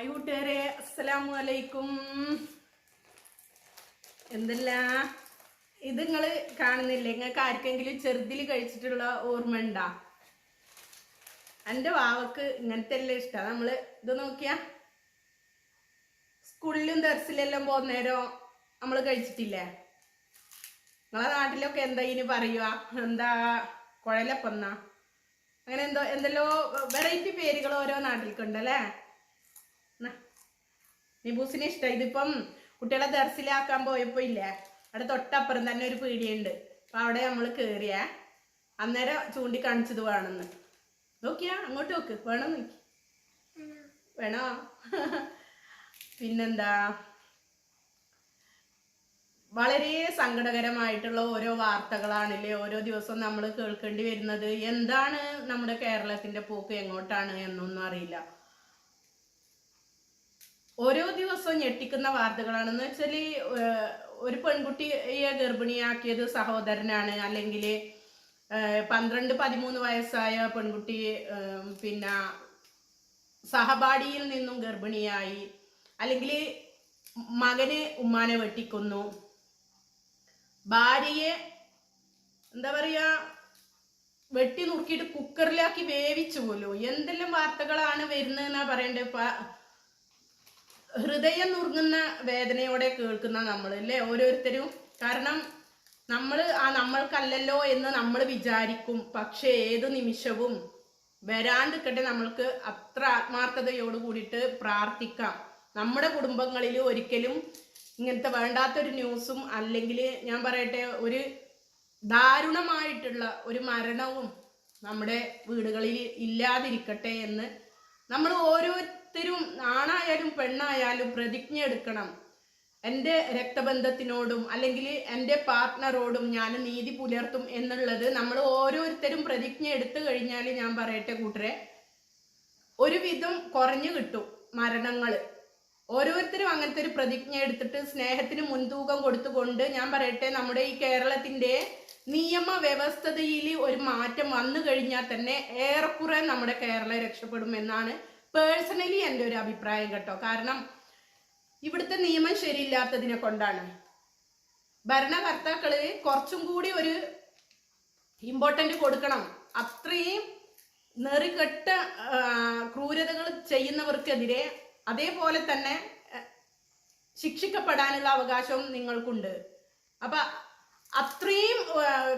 Hi കൂട്ടുകാരെ അസ്സലാമു അലൈക്കും. എന്തല്ല? ഇത് നിങ്ങൾ കാണുന്നില്ലേ? നിങ്ങൾക്ക് ആർക്കെങ്കിലും ചെറുതിൽ കഴിച്ചിട്ടുള്ള ഓർമ്മ ഉണ്ടാ? എന്റെ വാവക്ക് ഇങ്ങനത്തെ എല്ലാം ഇഷ്ടമാണ് നമ്മൾ ഇത് നോക്കിയാ. സ്കൂളിലും ദർസിലെല്ലാം പോകുന്നേരം നമ്മൾ കഴിച്ചിട്ടില്ലേ? നിങ്ങളെ നാട്ടിലൊക്കെ എന്താ ഇനി പറയുക എന്താ കുഴലപ്പന്ന അങ്ങനെ എന്തോ എന്തെല്ലോ വെറൈറ്റി പേരുകൾ ഓരോ നാട്ടിലേക്കുണ്ടല്ലേ. നിബൂസിന് ഇഷ്ടം. ഇതിപ്പം കുട്ടികളെ ദർസിലാക്കാൻ പോയപ്പോ ഇല്ലേ അവിടെ തൊട്ടപ്പുറം തന്നെ ഒരു പീടിയുണ്ട് അപ്പൊ അവിടെ നമ്മൾ കേറിയ അന്നേരം ചൂണ്ടിക്കാണിച്ചത് വേണമെന്ന്. നോക്കിയാ അങ്ങോട്ട് നോക്ക്. വേണോ നോക്കി. വേണോ? പിന്നെന്താ? വളരെ സങ്കടകരമായിട്ടുള്ള ഓരോ വാർത്തകളാണല്ലേ ഓരോ ദിവസവും നമ്മൾ കേൾക്കേണ്ടി വരുന്നത്. എന്താണ് നമ്മുടെ കേരളത്തിന്റെ പോക്ക്? എങ്ങോട്ടാണ് എന്നൊന്നും അറിയില്ല. ഓരോ ദിവസവും ഞെട്ടിക്കുന്ന വാർത്തകളാണെന്ന് വെച്ചാൽ ഒരു പെൺകുട്ടിയെ ഗർഭിണിയാക്കിയത് സഹോദരനാണ്. അല്ലെങ്കിൽ പന്ത്രണ്ട് പതിമൂന്ന് വയസ്സായ പെൺകുട്ടി പിന്നെ സഹപാഠിയിൽ നിന്നും ഗർഭിണിയായി. അല്ലെങ്കിൽ മകനെ ഉമ്മാനെ വെട്ടിക്കുന്നു. ഭാര്യയെ എന്താ പറയാ വെട്ടി നുറുക്കിയിട്ട് കുക്കറിലാക്കി വേവിച്ചു പോലും. എന്തെല്ലാം വാർത്തകളാണ് വരുന്നതെന്നാ പറയണ്ടേ? ഹൃദയം നുറുങ്ങുന്ന വേദനയോടെ കേൾക്കുന്ന നമ്മൾ അല്ലേ ഓരോരുത്തരും. കാരണം നമ്മൾ ആ നമ്മൾക്കല്ലല്ലോ എന്ന് നമ്മൾ വിചാരിക്കും. പക്ഷെ ഏത് നിമിഷവും വരാണ്ടിരിക്കട്ടെ നമ്മൾക്ക് അത്ര ആത്മാർത്ഥതയോട് കൂടിയിട്ട് പ്രാർത്ഥിക്കാം. നമ്മുടെ കുടുംബങ്ങളിൽ ഒരിക്കലും ഇങ്ങനത്തെ വേണ്ടാത്തൊരു ന്യൂസും അല്ലെങ്കിൽ ഞാൻ പറയട്ടെ ഒരു ദാരുണമായിട്ടുള്ള ഒരു മരണവും നമ്മുടെ വീടുകളിൽ ഇല്ലാതിരിക്കട്ടെ എന്ന് നമ്മൾ ഓരോരുത്തരും ആണായാലും പെണ്ണായാലും പ്രതിജ്ഞ എടുക്കണം. എന്റെ രക്തബന്ധത്തിനോടും അല്ലെങ്കിൽ എന്റെ പാർട്ട്ണറോടും ഞാൻ നീതി പുലർത്തും എന്നുള്ളത് നമ്മൾ ഓരോരുത്തരും പ്രതിജ്ഞ എടുത്തു കഴിഞ്ഞാൽ ഞാൻ പറയട്ടെ കൂട്ടരെ ഒരുവിധം കുറഞ്ഞു കിട്ടും മരണങ്ങൾ. ഓരോരുത്തരും അങ്ങനത്തെ ഒരു പ്രതിജ്ഞ എടുത്തിട്ട് സ്നേഹത്തിന് മുൻതൂക്കം കൊടുത്തുകൊണ്ട് ഞാൻ പറയട്ടെ നമ്മുടെ ഈ കേരളത്തിന്റെ നിയമ വ്യവസ്ഥതയിൽ ഒരു മാറ്റം വന്നു കഴിഞ്ഞാൽ തന്നെ ഏറെക്കുറെ നമ്മുടെ കേരളം രക്ഷപ്പെടും എന്നാണ് പേഴ്സണലി എന്റെ ഒരു അഭിപ്രായം കേട്ടോ. കാരണം ഇവിടുത്തെ നിയമം ശരിയില്ലാത്തതിനെ കൊണ്ടാണ്. ഭരണകർത്താക്കൾ കുറച്ചും കൂടി ഒരു ഇമ്പോർട്ടന്റ് കൊടുക്കണം. അത്രയും നെറികെട്ട ക്രൂരതകൾ ചെയ്യുന്നവർക്കെതിരെ അതേപോലെ തന്നെ ശിക്ഷിക്കപ്പെടാനുള്ള അവകാശവും നിങ്ങൾക്കുണ്ട്. അപ്പൊ അത്രയും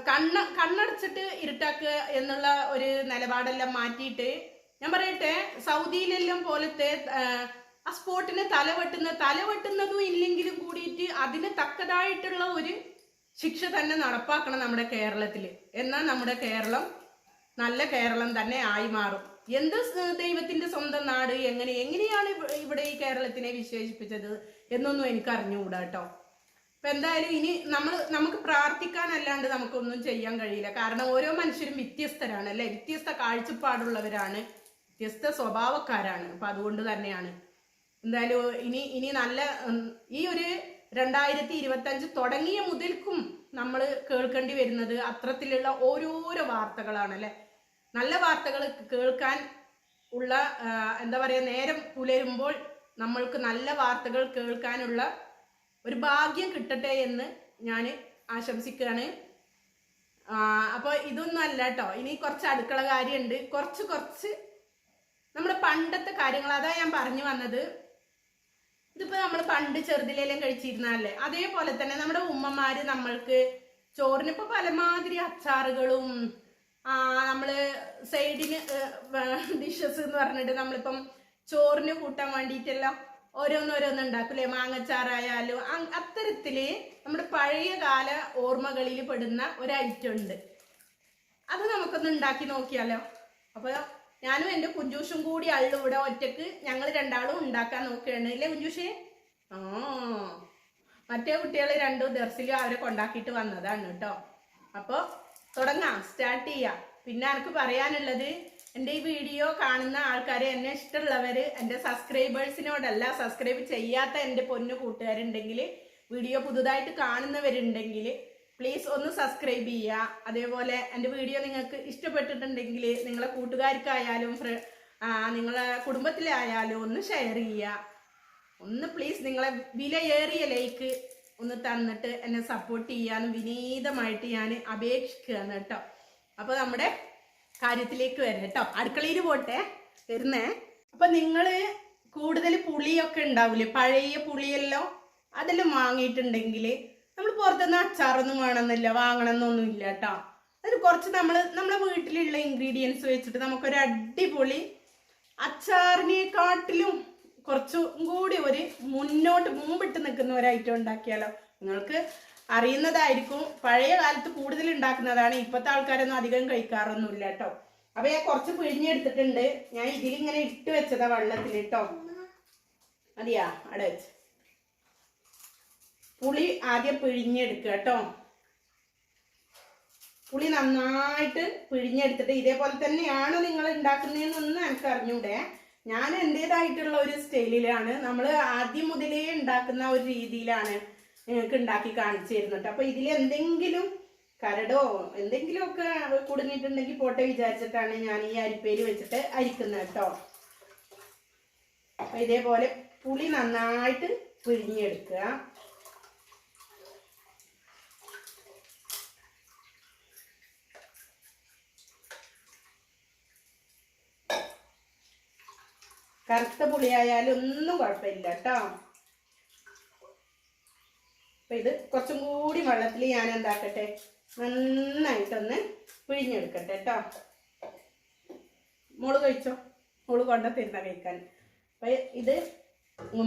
കണ്ണ കണ്ണടച്ചിട്ട് ഇരുട്ടാക്കുക എന്നുള്ള ഒരു നിലപാടെല്ലാം മാറ്റിയിട്ട് ഞാൻ പറയട്ടെ സൗദിയിലെല്ലാം പോലത്തെ ആ, സ്പോട്ടിന് തലവെട്ടുന്ന തലവെട്ടുന്നതും ഇല്ലെങ്കിലും കൂടിയിട്ട് അതിന് തക്കതായിട്ടുള്ള ഒരു ശിക്ഷ തന്നെ നടപ്പാക്കണം നമ്മുടെ കേരളത്തിൽ എന്നാൽ നമ്മുടെ കേരളം നല്ല കേരളം തന്നെ ആയി മാറും. എന്ത് ദൈവത്തിന്റെ സ്വന്തം നാട് എങ്ങനെ എങ്ങനെയാണ് ഇവിടെ ഈ കേരളത്തിനെ വിശേഷിപ്പിച്ചത് എന്നൊന്നും എനിക്ക് അറിഞ്ഞുകൂടാ കേട്ടോ അപ്പൊ എന്തായാലും ഇനി നമ്മൾ നമുക്ക് പ്രാർത്ഥിക്കാനല്ലാണ്ട് നമുക്കൊന്നും ചെയ്യാൻ കഴിയില്ല. കാരണം ഓരോ മനുഷ്യരും വ്യത്യസ്തരാണ് അല്ലെ? വ്യത്യസ്ത കാഴ്ചപ്പാടുള്ളവരാണ്. വ്യത്യസ്ത സ്വഭാവക്കാരാണ്. അപ്പൊ അതുകൊണ്ട് തന്നെയാണ്. എന്തായാലും ഇനി ഇനി നല്ല ഈ ഒരു രണ്ടായിരത്തി ഇരുപത്തി അഞ്ച് തുടങ്ങിയ മുതൽക്കും നമ്മൾ കേൾക്കേണ്ടി വരുന്നത് അത്തരത്തിലുള്ള ഓരോരോ വാർത്തകളാണ് അല്ലെ? നല്ല വാർത്തകൾ കേൾക്കാൻ ഉള്ള എന്താ പറയുക നേരം പുലരുമ്പോൾ നമ്മൾക്ക് നല്ല വാർത്തകൾ കേൾക്കാനുള്ള ഒരു ഭാഗ്യം കിട്ടട്ടെ എന്ന് ഞാൻ ആശംസിക്കുകയാണ്. അപ്പോൾ അപ്പൊ ഇതൊന്നും അല്ല കേട്ടോ. ഇനി കുറച്ച് അടുക്കള കാര്യമുണ്ട്. കുറച്ച് കുറച്ച് നമ്മുടെ പണ്ടത്തെ കാര്യങ്ങൾ അതാ ഞാൻ പറഞ്ഞു വന്നത്. ഇതിപ്പോ നമ്മൾ പണ്ട് ചെറുതിലെല്ലാം കഴിച്ചിരുന്നല്ലേ അതേപോലെ തന്നെ നമ്മുടെ ഉമ്മമാര് നമ്മൾക്ക് ചോറിന് ഇപ്പൊ പലമാതിരി അച്ചാറുകളും ആ നമ്മൾ സൈഡിന് ഡിഷസ് എന്ന് പറഞ്ഞിട്ട് നമ്മളിപ്പം ചോറിന് കൂട്ടാൻ വേണ്ടിയിട്ടെല്ലാം ഓരോന്നോരോന്ന് ഉണ്ടാക്കൂലേ? മാങ്ങച്ചാറായാലും അത്തരത്തിൽ നമ്മുടെ പഴയ കാല ഓർമ്മകളിൽ പെടുന്ന ഒരു ഐറ്റം ഉണ്ട്. അത് നമുക്കൊന്ന് ഉണ്ടാക്കി നോക്കിയാലോ? അപ്പൊ ഞാനും എന്റെ കുഞ്ചൂഷും കൂടി അള്ളു ഇവിടെ ഒറ്റയ്ക്ക് ഞങ്ങൾ രണ്ടാളും ഉണ്ടാക്കാൻ നോക്കുകയാണ്. അല്ലേ കുഞ്ചൂഷേ? ആ മറ്റേ കുട്ടികൾ രണ്ടും ദർസിലും അവരെ കൊണ്ടാക്കിയിട്ട് വന്നതാണ് കേട്ടോ. അപ്പോൾ തുടങ്ങാം സ്റ്റാർട്ട് ചെയ്യാം. പിന്നെ എനിക്ക് പറയാനുള്ളത്? എന്റെ ഈ വീഡിയോ കാണുന്ന ആൾക്കാരെ എന്നെ ഇഷ്ടമുള്ളവർ എന്റെ സബ്സ്ക്രൈബേഴ്സിനോടല്ല സബ്സ്ക്രൈബ് ചെയ്യാത്ത എന്റെ പൊന്നു കൂട്ടുകാരുണ്ടെങ്കിൽ വീഡിയോ പുതുതായിട്ട് കാണുന്നവരുണ്ടെങ്കിൽ പ്ലീസ് ഒന്ന് സബ്സ്ക്രൈബ് ചെയ്യുക. അതേപോലെ എന്റെ വീഡിയോ നിങ്ങൾക്ക് ഇഷ്ടപ്പെട്ടിട്ടുണ്ടെങ്കിൽ നിങ്ങളെ കൂട്ടുകാർക്കായാലും ഫ്ര- നിങ്ങളെ കുടുംബത്തിലായാലും ഒന്ന് ഷെയർ ചെയ്യുക. ഒന്ന് പ്ലീസ് നിങ്ങളെ വിലയേറിയ ലൈക്ക് ഒന്ന് തന്നിട്ട് എന്നെ സപ്പോർട്ട് ചെയ്യാനും വിനീതമായിട്ട് ഞാൻ അപേക്ഷിക്കുകയാണ് കേട്ടോ. അപ്പോൾ നമ്മുടെ കാര്യത്തിലേക്ക് വരാം കേട്ടോ. അടുക്കളയിൽ പോട്ടെ. വരുന്നേ. അപ്പൊ നിങ്ങൾ കൂടുതൽ പുളിയൊക്കെ ഉണ്ടാവില്ലേ? പഴയ പുളിയെല്ലാം? അതെല്ലാം വാങ്ങിയിട്ടുണ്ടെങ്കിൽ നമ്മൾ പുറത്തുനിന്ന് അച്ചാറൊന്നും വേണമെന്നില്ല വാങ്ങണമെന്നൊന്നും ഇല്ല കേട്ടോ അതിന് കുറച്ച് നമ്മൾ നമ്മുടെ വീട്ടിലുള്ള ഇൻഗ്രീഡിയൻസ് വെച്ചിട്ട് നമുക്കൊരു അടിപൊളി അച്ചാറിനെക്കാട്ടിലും കുറച്ചും കൂടി ഒരു മുന്നോട്ട് മുമ്പിട്ട് നിൽക്കുന്ന ഒരു ഐറ്റം ഉണ്ടാക്കിയാലോ. നിങ്ങൾക്ക് അറിയുന്നതായിരിക്കും. പഴയ കാലത്ത് കൂടുതൽ ഉണ്ടാക്കുന്നതാണ്. ഇപ്പോഴത്തെ ആൾക്കാരൊന്നും അധികം കഴിക്കാറൊന്നുമില്ല കേട്ടോ അപ്പൊ ഞാൻ കുറച്ച് പിഴിഞ്ഞെടുത്തിട്ടുണ്ട്. ഞാൻ ഇതിലിങ്ങനെ ഇട്ട് വെച്ചതാ വെള്ളത്തിൽ കേട്ടോ മതിയാ അവിടെ വെച്ച് പുളി ആദ്യം പിഴിഞ്ഞെടുക്കുക കേട്ടോ. പുളി നന്നായിട്ട് പിഴിഞ്ഞെടുത്തിട്ട് ഇതേപോലെ തന്നെയാണ് നിങ്ങൾ ഉണ്ടാക്കുന്നതെന്നൊന്നും എനിക്ക് അറിഞ്ഞൂടെ ഞാൻ എന്റെതായിട്ടുള്ള ഒരു സ്റ്റൈലിലാണ് നമ്മൾ ആദ്യം മുതലേ ഉണ്ടാക്കുന്ന ഒരു രീതിയിലാണ് നിങ്ങൾക്ക് ഉണ്ടാക്കി കാണിച്ചു തരുന്നുണ്ട് അപ്പൊ ഇതിൽ എന്തെങ്കിലും കരടോ എന്തെങ്കിലുമൊക്കെ കുടുങ്ങിയിട്ടുണ്ടെങ്കിൽ പോട്ടെ വിചാരിച്ചിട്ടാണ് ഞാൻ ഈ അരിപ്പേൽ വെച്ചിട്ട് അരിക്കുന്നത് കേട്ടോ. അപ്പൊ ഇതേപോലെ പുളി നന്നായിട്ട് പിഴിഞ്ഞെടുക്കുക. കറുത്ത പുളിയായാലും ഒന്നും കുഴപ്പമില്ല കേട്ടോ. അപ്പൊ ഇത് കുറച്ചും കൂടി വെള്ളത്തിൽ ഞാൻ എന്താക്കട്ടെ? നന്നായിട്ടൊന്ന് പിഴിഞ്ഞെടുക്കട്ടെ കേട്ടോ. മോൾ കഴിച്ചോ? മോൾ കൊണ്ട തരുന്ന കഴിക്കാൻ. അപ്പൊ ഇത്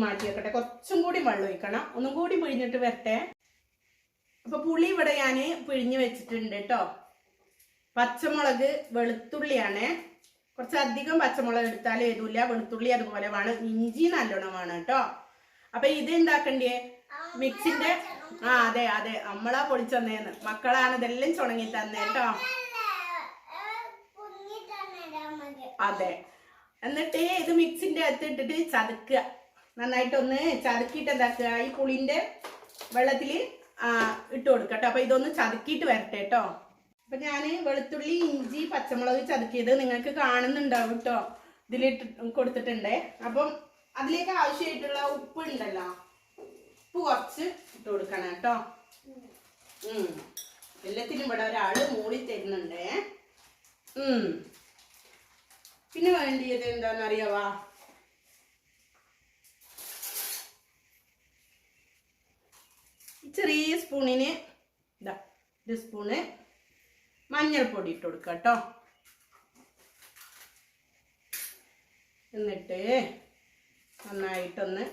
മാറ്റി വെക്കട്ടെ. കുറച്ചും കൂടി വെള്ളം ഒഴിക്കണം. ഒന്നും കൂടി പിഴിഞ്ഞിട്ട് വരട്ടെ. അപ്പൊ പുളി ഇവിടെ ഞാൻ പിഴിഞ്ഞ് വെച്ചിട്ടുണ്ട് കേട്ടോ. പച്ചമുളക് വെളുത്തുള്ളിയാണ്. കുറച്ചധികം പച്ചമുളക് എടുത്താൽ ഏതുമില്ല വെളുത്തുള്ളി അതുപോലെ വേണം. ഇഞ്ചി നല്ലോണം വേണം കേട്ടോ. അപ്പൊ ഇത് എന്താക്കണ്ടേ? മിക്സിന്റെ ആ അതെ അതെ. നമ്മളാ പൊളിച്ചന്നേന്ന് മക്കളാണ് ഇതെല്ലാം ചുണങ്ങി തന്നെ കേട്ടോ. അതെ. എന്നിട്ട് ഇത് മിക്സിന്റെ അകത്ത് ഇട്ടിട്ട് ചതുക്കുക. നന്നായിട്ടൊന്ന് ചതുക്കിയിട്ട് എന്താക്കുക? ഈ പുളിന്റെ വെള്ളത്തിൽ ആ ഇട്ട് കൊടുക്കട്ടോ അപ്പൊ ഇതൊന്ന് ചതുക്കിയിട്ട് വരട്ടെ കേട്ടോ. അപ്പൊ ഞാൻ വെളുത്തുള്ളി ഇഞ്ചി പച്ചമുളക് ചതുക്കിയത് നിങ്ങൾക്ക് കാണുന്നുണ്ടാവും കേട്ടോ ഇതിലിട്ട് കൊടുത്തിട്ടുണ്ട്. അപ്പം അതിലേക്ക് ആവശ്യമായിട്ടുള്ള ഉപ്പ് ഉണ്ടല്ലോ. ഉപ്പ് കുറച്ച് ഇട്ട് കൊടുക്കണം കേട്ടോ. എല്ലാത്തിനും ഇവിടെ മൂളി തരുന്നുണ്ട്. ഉം. പിന്നെ വേണ്ടിയത് എന്താണെന്നറിയാവാ ചെറിയ സ്പൂണിന് ഇതാ ഒരു സ്പൂണ് മഞ്ഞൾപ്പൊടി ഇട്ട് കൊടുക്കുക കേട്ടോ. എന്നിട്ട് നന്നായിട്ടൊന്ന്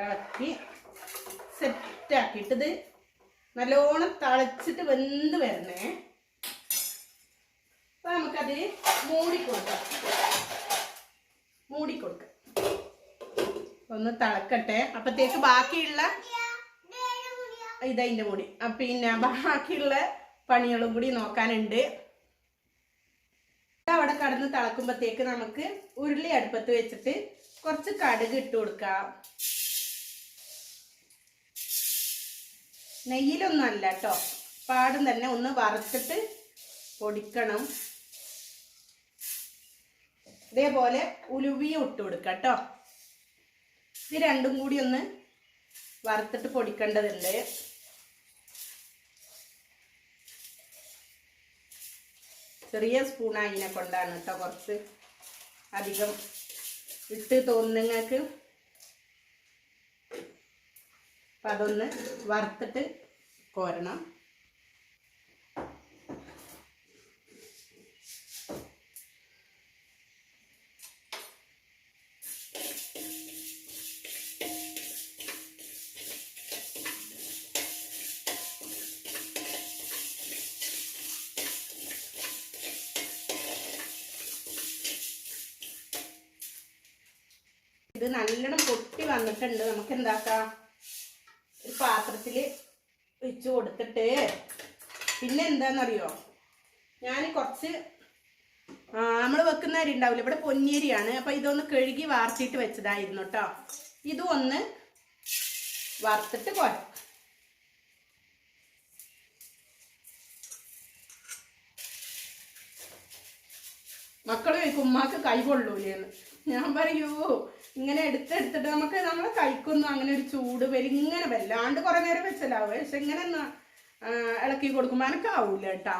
ഇളക്കി സെറ്റാക്കിയിട്ടത് നല്ലോണം തളച്ചിട്ട് വെന്ത് വരണേ. അപ്പൊ നമുക്കത് മൂടിക്കൊടുക്കാം. മൂടിക്കൊടുക്കാം. ഒന്ന് തിളക്കട്ടെ. അപ്പത്തേക്ക് ബാക്കിയുള്ള ഇതതിന്റെ മൂടി പിന്നെ ബാക്കിയുള്ള പണികളും കൂടി നോക്കാനുണ്ട്. അവിടെ കടന്ന് തിളക്കുമ്പോഴത്തേക്ക് നമുക്ക് ഉരുളി അടുപ്പത്ത് വെച്ചിട്ട് കുറച്ച് കടുക് ഇട്ട് കൊടുക്കാം. നെയ്യിലൊന്നും അല്ല കേട്ടോ പാടും തന്നെ ഒന്ന് വറുത്തിട്ട് പൊടിക്കണം. ഇതേപോലെ ഉലുവിയും ഇട്ട് കൊടുക്കാം കേട്ടോ ഇത് രണ്ടും കൂടി ഒന്ന് വറുത്തിട്ട് പൊടിക്കേണ്ടതുണ്ട്. ചെറിയ സ്പൂൺ അതിനെ കൊണ്ടാണ് കേട്ടോ കുറച്ച് അധികം ഇട്ട് തോന്നുങ്ങൾക്ക് അപ്പം അതൊന്ന് വറുത്തിട്ട് കോരണം. ഇത് നല്ലോണം പൊട്ടി വന്നിട്ടുണ്ട്. നമുക്ക് എന്താക്കാം ഒരു പാത്രത്തിൽ വെച്ച് കൊടുത്തിട്ട്. പിന്നെ എന്താണെന്നറിയോ ഞാൻ കുറച്ച് നമ്മൾ വെക്കുന്ന അരി ഉണ്ടാവില്ല? ഇവിടെ പൊന്നിയരിയാണ്. അപ്പം ഇതൊന്ന് കഴുകി വാർത്തിട്ട് വെച്ചതായിരുന്നു കേട്ടോ ഇതും ഒന്ന് വറുത്തിട്ട് പോരാ മക്കൾ ഉമ്മാക്ക് കൈ കൊള്ളൂലേന്ന് ഞാൻ പറയൂ ഇങ്ങനെ എടുത്തെടുത്തിട്ട് നമുക്ക് നമ്മൾ കഴിക്കുന്നു അങ്ങനെ ഒരു ചൂട് വരും ഇങ്ങനെ വല്ലാണ്ട് കുറെ നേരം വെച്ചല്ലാവും പക്ഷെ ഇങ്ങനെ ഇളക്കി കൊടുക്കുമ്പോൾ എനക്കാവൂല കേട്ടാ.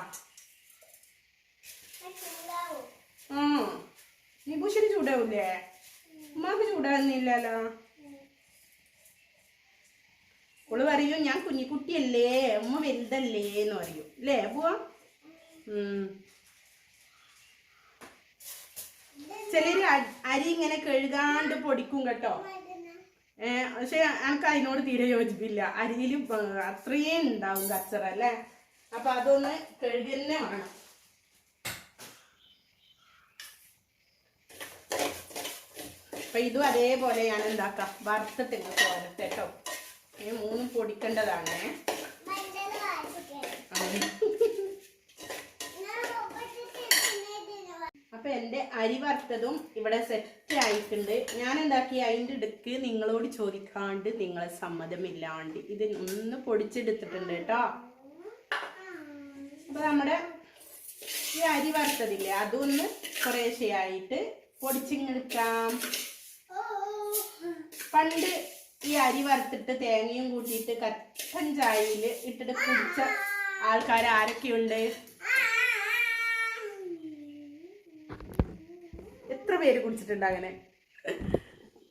ആ നീ പുഷിന് ചൂടാവൂലേ? ഉമ്മാക്ക് ചൂടാവുന്നില്ലല്ലോ. ഓൾ പറയും ഞാൻ കുഞ്ഞിക്കുട്ടിയല്ലേ ഉമ്മ വലുതല്ലേ എന്ന് അല്ലേ പോവാ? ഉം. ചിലര് അരി ഇങ്ങനെ കഴുകാണ്ട് പൊടിക്കും കേട്ടോ. ഏർ പക്ഷെ എനിക്ക് അതിനോട് തീരെ യോജിപ്പില്ല. അരിയിൽ അത്രയും ഉണ്ടാവും കച്ചറ അല്ലേ? അപ്പൊ അതൊന്ന് കഴുകി തന്നെ വേണം. അപ്പൊ ഇതും അതേപോലെ ഞാൻ എന്താക്കാം വറുത്തിട്ട് വരട്ടെ കേട്ടോ. ഈ മൂന്നും പൊടിക്കേണ്ടതാണ്. എന്റെ അരി വറുത്തതും ഇവിടെ സെറ്റ് ആയിട്ടുണ്ട്. ഞാൻ എന്താക്കി അതിന്റെ ഇടുക്ക് നിങ്ങളോട് ചോദിക്കാണ്ട് നിങ്ങളെ സമ്മതമില്ലാണ്ട് ഇത് ഒന്ന് പൊടിച്ചെടുത്തിട്ടുണ്ട് കേട്ടോ. അപ്പൊ നമ്മുടെ ഈ അരി വറുത്തതില്ലേ അതൊന്ന് കുറേശ്ശെയായിട്ട് പൊടിച്ചിങ്ങെടുക്കാം. പണ്ട് ഈ അരി വറുത്തിട്ട് തേങ്ങയും കൂട്ടിയിട്ട് കട്ടൻ ചായയിൽ ഇട്ടിട്ട് കുടിച്ച ആൾക്കാർ ആരൊക്കെയുണ്ട് പേര് കുടിച്ചിട്ടുണ്ട് അങ്ങനെ.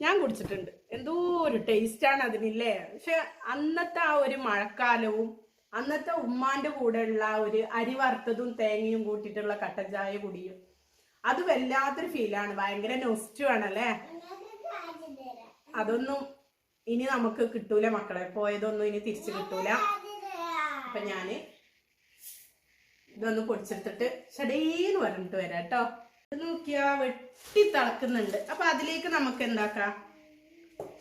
ഞാൻ കുടിച്ചിട്ടുണ്ട്. എന്തോ ഒരു ടേസ്റ്റാണ് അതിനില്ലേ? പക്ഷെ അന്നത്തെ ആ ഒരു മഴക്കാലവും അന്നത്തെ ഉമ്മാന്റെ കൂടെയുള്ള ഒരു അരി വറുത്തതും തേങ്ങയും കൂട്ടിയിട്ടുള്ള കട്ടൻ ചായ കുടിയും അത് വല്ലാത്തൊരു ഫീലാണ് ഭയങ്കര നൊസ്റ്റു ആണല്ലേ അതൊന്നും ഇനി നമുക്ക് കിട്ടൂല മക്കളെ. പോയതൊന്നും ഇനി തിരിച്ചു കിട്ടൂല. അപ്പൊ ഞാൻ ഇതൊന്ന് പൊടിച്ചെടുത്തിട്ട് ഷടേന്ന് പറഞ്ഞിട്ട് വരാം കേട്ടോ. നോക്കിയാ വെട്ടി തിളക്കുന്നുണ്ട്. അപ്പൊ അതിലേക്ക് നമുക്ക് എന്താക്കാം?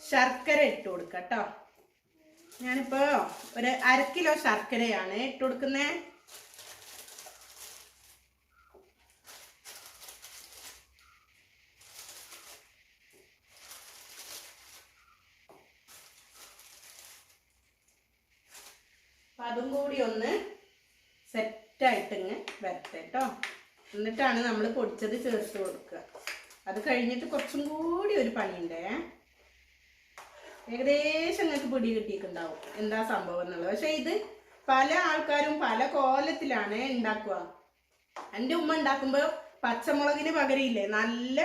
ശർക്കര ഇട്ട് കൊടുക്കാം കേട്ടോ ഞാനിപ്പോ ഒരു അര കിലോ ശർക്കരയാണ് ഇട്ട് കൊടുക്കുന്നേ. അതും കൂടി ഒന്ന് സെറ്റായിട്ടിങ് വരട്ടെ കേട്ടോ എന്നിട്ടാണ് നമ്മൾ പൊടിച്ചത് ചേർത്ത് കൊടുക്കുക. അത് കഴിഞ്ഞിട്ട് കുറച്ചും കൂടി ഒരു പണിയുണ്ടേ. ഏകദേശം നിങ്ങൾക്ക് പിടി കിട്ടിയിട്ടുണ്ടാവും എന്താ സംഭവം എന്നുള്ളത്. പക്ഷെ ഇത് പല ആൾക്കാരും പല കോലത്തിലാണ് ഉണ്ടാക്കുക. എന്റെ ഉമ്മ ഉണ്ടാക്കുമ്പോൾ പച്ചമുളകിന് പകരയില്ലേ നല്ല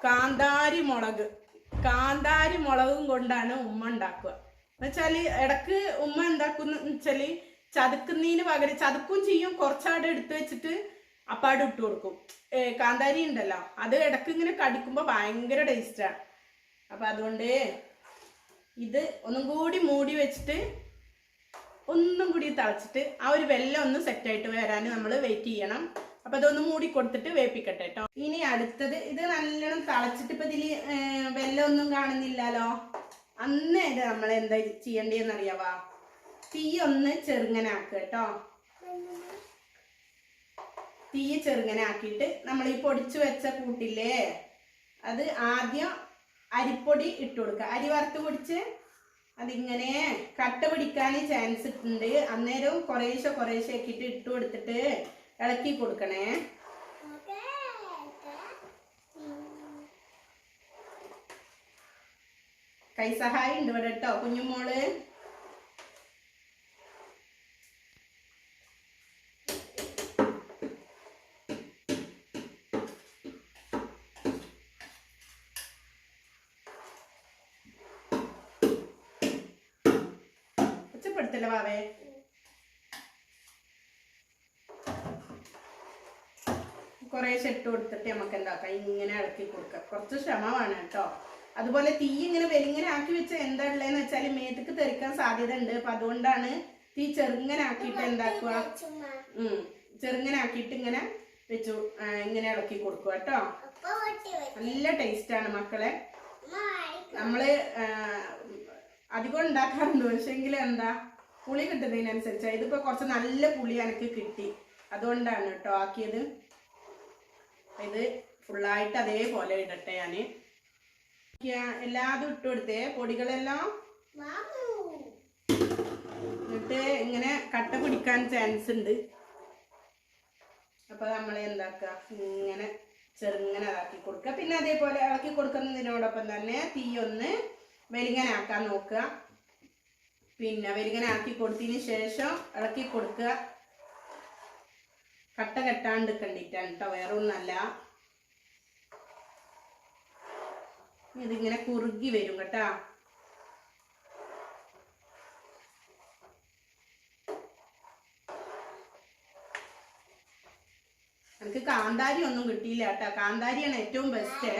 കാന്താരി മുളക്. കാന്താരി മുളകും കൊണ്ടാണ് ഉമ്മ ഉണ്ടാക്കുക. എന്നുവെച്ചാൽ ഇടയ്ക്ക് ഉമ്മ എന്താക്കുന്ന വെച്ചാൽ ചതുക്കുന്നതിന് പകരം ചതുക്കും ചെയ്യും. കുറച്ചാട് എടുത്തു വെച്ചിട്ട് അപ്പാട് ഇട്ട് കൊടുക്കും കാന്താരി ഉണ്ടല്ലോ അത് ഇടയ്ക്ക് ഇങ്ങനെ കടിക്കുമ്പോൾ ഭയങ്കര ടേസ്റ്റാണ് അപ്പം അതുകൊണ്ട് ഇത് ഒന്നും കൂടി മൂടി വെച്ചിട്ട് ഒന്നും കൂടി തിളച്ചിട്ട് ആ ഒരു വെല്ലം ഒന്ന് സെറ്റായിട്ട് വരാൻ നമ്മൾ വെയിറ്റ് ചെയ്യണം. അപ്പം അതൊന്ന് മൂടി കൊടുത്തിട്ട് വേപ്പിക്കട്ടെ കേട്ടോ ഇനി അടുത്തത് ഇത് നല്ലോണം തിളച്ചിട്ട് ഇപ്പം ഇതിൽ വെല്ലം ഒന്നും കാണുന്നില്ലല്ലോ. അന്നേരം നമ്മൾ എന്താ ചെയ്യേണ്ടതെന്ന് അറിയാവാ തീ ഒന്ന് ചെറുങ്ങനാക്കുക കേട്ടോ തീ ചെറുങ്ങനാക്കിയിട്ട് നമ്മൾ ഈ പൊടിച്ചു വെച്ച കൂട്ടില്ലേ? അത് ആദ്യം അരിപ്പൊടി ഇട്ട് കൊടുക്കുക. അരി വറുത്ത് പൊടിച്ച് അതിങ്ങനെ കട്ട പിടിക്കാൻ ചാൻസ് ഉണ്ട് അന്നേരം കുറേശ്ശെ കുറേശ്ശെ ആക്കിയിട്ട് ഇട്ട് കൊടുത്തിട്ട് ഇളക്കി കൊടുക്കണേ. കൈസഹായം ഉണ്ട് ഇവിടെ കേട്ടോ കുഞ്ഞുമോൾ. കുറേശ്ശെ ഇട്ട് കൊടുത്തിട്ട് നമുക്ക് എന്താക്കാം? ഇങ്ങനെ ഇളക്കി കൊടുക്കാം. കുറച്ച് ക്ഷമ വേണം കേട്ടോ. അതുപോലെ തീ ഇങ്ങനെ വെരിങ്ങനെ ആക്കി വെച്ച എന്താ ഉള്ളതെന്ന് വെച്ചാൽ മേത്തക്ക് തെറിക്കാൻ സാധ്യത ഉണ്ട്. അപ്പൊ അതുകൊണ്ടാണ് തീ ചെറുങ്ങനെ ആക്കിയിട്ട് എന്താക്കുക? ചെറുങ്ങനെ ആക്കിയിട്ട് ഇങ്ങനെ വെച്ചു ഇങ്ങനെ ഇളക്കി കൊടുക്കുക കേട്ടോ. നല്ല ടേസ്റ്റ് ആണ് മക്കളെ. നമ്മൾ അധികം ഉണ്ടാക്കാറുണ്ട്. പക്ഷെങ്കിൽ എന്താ? പുളി കിട്ടുന്നതിനനുസരിച്ച്. ഇതിപ്പോ കുറച്ച് നല്ല പുളി എനിക്ക് കിട്ടി. അതുകൊണ്ടാണ് കേട്ടോ ആക്കിയത്. ഇത് ഫുള്ളായിട്ട് അതേപോലെ ഇടട്ടെ ഞാൻ. എല്ലാതും ഇട്ട് കൊടുത്തേ. പൊടികളെല്ലാം എന്നിട്ട് ഇങ്ങനെ കട്ട പിടിക്കാൻ ചാൻസ് ഉണ്ട്. അപ്പൊ നമ്മൾ എന്താക്ക? ഇങ്ങനെ ചെറുങ്ങനെ ഇളക്കി കൊടുക്കുക പിന്നെ അതേപോലെ ഇളക്കി കൊടുക്കുന്നതിനോടൊപ്പം തന്നെ തീ ഒന്ന് വെലിങ്ങനാക്കാൻ നോക്കുക പിന്നെ വെലിങ്ങനാക്കി കൊടുത്തതിന് ശേഷം ഇളക്കി കൊടുക്കുക കട്ട കെട്ടാണ്ട് കണ്ടിട്ടാണ് കേട്ടോ വേറെ ഒന്നല്ല ഇതിങ്ങനെ കുറുകി വരും കേട്ടാ. എനിക്ക് കാന്താരി ഒന്നും കിട്ടിയില്ല കേട്ടോ. കാന്താരിയാണ് ഏറ്റവും ബെസ്റ്റ്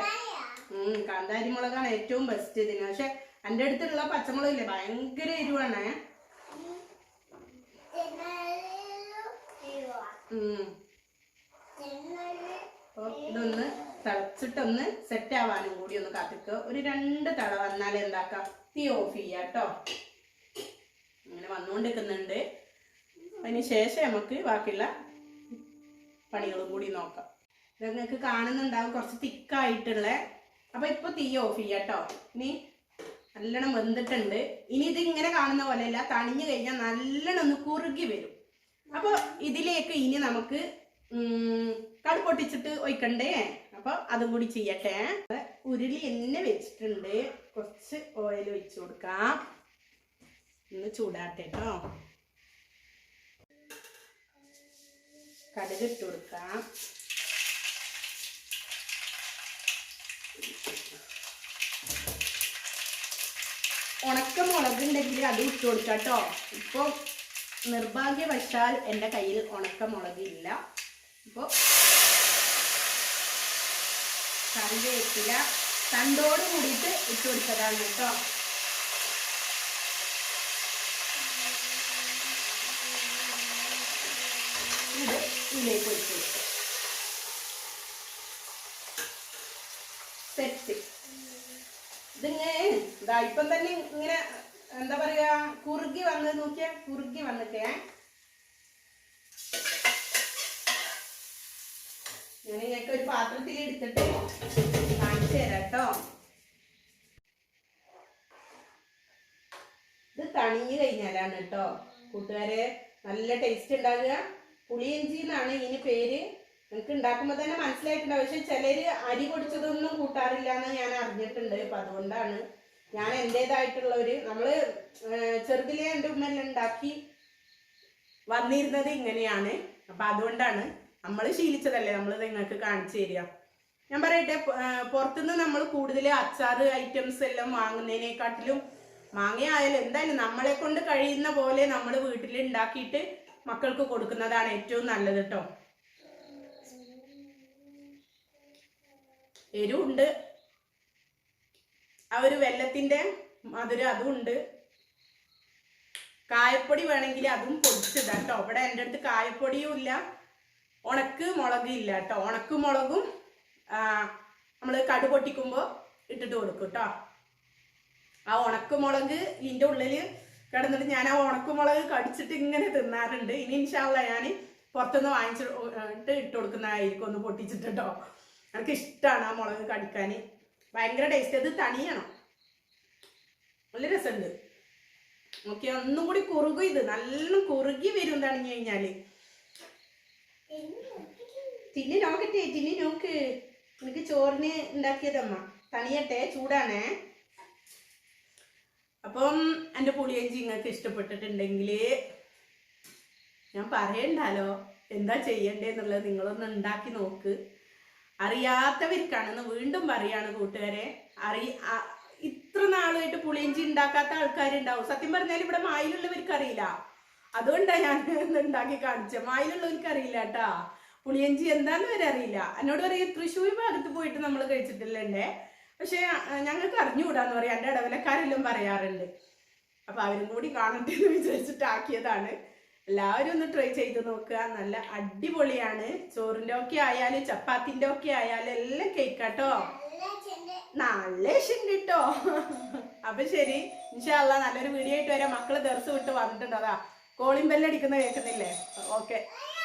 ഉം കാന്താരി മുളകാണ് ഏറ്റവും ബെസ്റ്റ് ഇതിന്. പക്ഷെ എന്റെ അടുത്തുള്ള പച്ചമുളകില്ലേ ഭയങ്കര എരിവാണ് ഉം അപ്പൊ ഇതൊന്ന് തിളച്ചിട്ടൊന്ന് സെറ്റ് ആവാനും കൂടി ഒന്ന് കാത്തിക്കുക. ഒരു രണ്ട് തള വന്നാൽ എന്താക്കാം? തീ ഓഫ് ചെയ്യാം കേട്ടോ അങ്ങനെ വന്നുകൊണ്ടിരിക്കുന്നുണ്ട് അതിന് ശേഷം നമുക്ക് ബാക്കിയുള്ള പണികളും കൂടി നോക്കാം. ഇത് നിങ്ങൾക്ക് കാണുന്നുണ്ടാവും. കുറച്ച് തിക്കായിട്ടുള്ള അപ്പൊ ഇപ്പൊ തീ ഓഫ് ചെയ്യാം കേട്ടോ ഇനി നല്ലോണം വെന്തിട്ടുണ്ട്. ഇനി ഇത് ഇങ്ങനെ കാണുന്ന പോലെയല്ല. തണിഞ്ഞു കഴിഞ്ഞാൽ നല്ലോണം ഒന്ന് കുറുകി വരും. അപ്പോൾ ഇതിലേക്ക് ഇനി നമുക്ക് കടുപ്പൊട്ടിച്ചിട്ട് ഒഴിക്കണ്ടേ? അപ്പോൾ അതും കൂടി ചെയ്യട്ടെ. ഉരുളി എന്നെ വെച്ചിട്ടുണ്ട്. കുറച്ച് ഓയിൽ ഒഴിച്ചു കൊടുക്കാം. ഒന്ന് ചൂടാട്ടെ കേട്ടോ കടുക് കൊടുക്കാം. ഉണക്ക മുളക് ഉണ്ടെങ്കിൽ അത് ഇട്ട് കൊടുക്കാം കേട്ടോ ഇപ്പോൾ നിർഭാഗ്യവശാൽ എന്റെ കയ്യിൽ ഉണക്ക മുളക് ഇല്ല അപ്പോൾ കറിവേപ്പില തണ്ടോട് കൂടിയിട്ട് ഇട്ട് കൊടുത്തതാണ് കേട്ടോ. ഇത് ഇതിലേക്ക് ഒഴിച്ചു സെറ്റ് ഇതിങ്ങനെ ഇതാ ഇപ്പം തന്നെ ഇങ്ങനെ എന്താ പറയാ കുറുകി വന്ന് നോക്കിയ കുറുകി വന്നിട്ടേ. ഞാൻ നിങ്ങൾക്ക് ഒരു പാത്രത്തിൽ എടുത്തിട്ട് കാണിച്ചു തരാം കേട്ടോ ഇത് തണിഞ്ഞു കഴിഞ്ഞാലാണ് കേട്ടോ കൂട്ടുകാരെ നല്ല ടേസ്റ്റ് ഉണ്ടാകുക പുളിയിഞ്ചി എന്നാണ് ഇതിന് പേര്. നിങ്ങൾക്ക് ഉണ്ടാക്കുമ്പോൾ തന്നെ മനസ്സിലായിട്ടുണ്ടാവും. പക്ഷെ ചിലര് അരി പൊടിച്ചതൊന്നും കൂട്ടാറില്ല എന്ന് ഞാൻ അറിഞ്ഞിട്ടുണ്ട്. അപ്പൊ അതുകൊണ്ടാണ് ഞാൻ എന്റെതായിട്ടുള്ള ഒരു നമ്മൾ ചെറുതിലെ എന്റെ ഉമ്മയെല്ലാം ഉണ്ടാക്കി വന്നിരുന്നത് ഇങ്ങനെയാണ്. അപ്പൊ അതുകൊണ്ടാണ് നമ്മൾ ശീലിച്ചതല്ലേ നമ്മൾ നിങ്ങൾക്ക് കാണിച്ചു തരിക. ഞാൻ പറയട്ടെ പുറത്തുനിന്ന് നമ്മൾ കൂടുതൽ അച്ചാർ ഐറ്റംസ് എല്ലാം വാങ്ങുന്നതിനെക്കാട്ടിലും മാങ്ങയായാലും എന്തായാലും നമ്മളെ കൊണ്ട് കഴിയുന്ന പോലെ നമ്മൾ വീട്ടിൽ ഉണ്ടാക്കിയിട്ട് മക്കൾക്ക് കൊടുക്കുന്നതാണ് ഏറ്റവും നല്ലത് കേട്ടോ എരിവുണ്ട്. ആ ഒരു വെള്ളത്തിന്റെ മധുരം ഉണ്ട്. കായപ്പൊടി വേണമെങ്കിൽ അതും പൊടിച്ചിടാം കേട്ടോ. ഇവിടെ എന്റെ അടുത്ത് കായപ്പൊടിയും ഇല്ല. ഉണക്ക് മുളകും ഇല്ല കേട്ടോ. ഉണക്ക് മുളകും നമ്മൾ കടു പൊട്ടിക്കുമ്പോൾ ഇട്ടിട്ട് കൊടുക്കും കേട്ടോ. ആ ഉണക്ക് മുളക് ഇതിന്റെ ഉള്ളിൽ കിടന്നിട്ട് ഞാൻ ആ ഉണക്ക് മുളക് കടിച്ചിട്ട് ഇങ്ങനെ തിന്നാറുണ്ട്. ഇനി ഇൻഷാല്ല ഞാൻ പുറത്തുനിന്ന് വാങ്ങിച്ചിട്ട് ഇട്ട് കൊടുക്കുന്നതായിരിക്കും ഒന്ന് പൊട്ടിച്ചിട്ട് കേട്ടോ. എനിക്ക് ഇഷ്ടമാണ് ആ മുളക് കടിക്കാൻ ഭയങ്കര ടേസ്റ്റ് അത് തണിയണം. നല്ല രസമുണ്ട്. ഓക്കെ ഒന്നും കൂടി കുറുകും ഇത്. നല്ല കുറുകി വരും തണിഞ്ഞു കഴിഞ്ഞാൽ. തിന്നി നോക്കട്ടെ തിന്നി നോക്ക്. എനിക്ക് ചോറിന് ഉണ്ടാക്കിയതമ്മ. തണിയട്ടെ ചൂടാണേ. അപ്പം എന്റെ പുളിയഞ്ചി നിങ്ങൾക്ക് ഇഷ്ടപ്പെട്ടിട്ടുണ്ടെങ്കിൽ ഞാൻ പറയണ്ടല്ലോ എന്താ ചെയ്യണ്ടേന്നുള്ളത് നിങ്ങളൊന്ന് ഉണ്ടാക്കി നോക്ക്. അറിയാത്തവർക്കാണെന്ന് വീണ്ടും പറയാണ് കൂട്ടുകാരെ. അറി ഇത്ര നാളായിട്ട് പുളിയഞ്ചി ഉണ്ടാക്കാത്ത ആൾക്കാരുണ്ടാവും. സത്യം പറഞ്ഞാൽ ഇവിടെ മായിലുള്ളവർക്ക് അറിയില്ല. അതുകൊണ്ടാണ് ഞാൻ ഇന്ന് ഉണ്ടാക്കി കാണിച്ചത് മായിലുള്ളവർക്ക് അറിയില്ല കേട്ടാ. പുളിയഞ്ചി എന്താന്ന് വരെ അറിയില്ല. എന്നോട് പറയും തൃശ്ശൂർ ഭാഗത്ത് പോയിട്ട് നമ്മൾ കഴിച്ചിട്ടില്ലേ പക്ഷെ ഞങ്ങൾക്ക് അറിഞ്ഞുകൂടാന്ന് പറയാം. എന്റെ ഇടവലക്കാരെല്ലാം പറയാറുണ്ട്. അപ്പൊ അവരും കൂടി കാണട്ടെ എന്ന് വിചാരിച്ചിട്ട് ആക്കിയതാണ് എല്ലാവരും ഒന്ന് ട്രൈ ചെയ്ത് നോക്കുക. നല്ല അടിപൊളിയാണ്. ചോറിന്റെ ഒക്കെ ആയാലും ചപ്പാത്തിന്റെ ഒക്കെ ആയാലും എല്ലാം കേക്കാട്ടോ. നല്ല ഇഷ്ടം അപ്പൊ ശരി. ഇൻഷാല്ല നല്ലൊരു വീഡിയോ ആയിട്ട് വരാം. മക്കൾ ദർസ് വിട്ട് വന്നിട്ടുണ്ടോ? അതാ കോളിംഗ് ബെല്ലടിക്കുന്ന കേൾക്കുന്നില്ലേ? ഓക്കെ.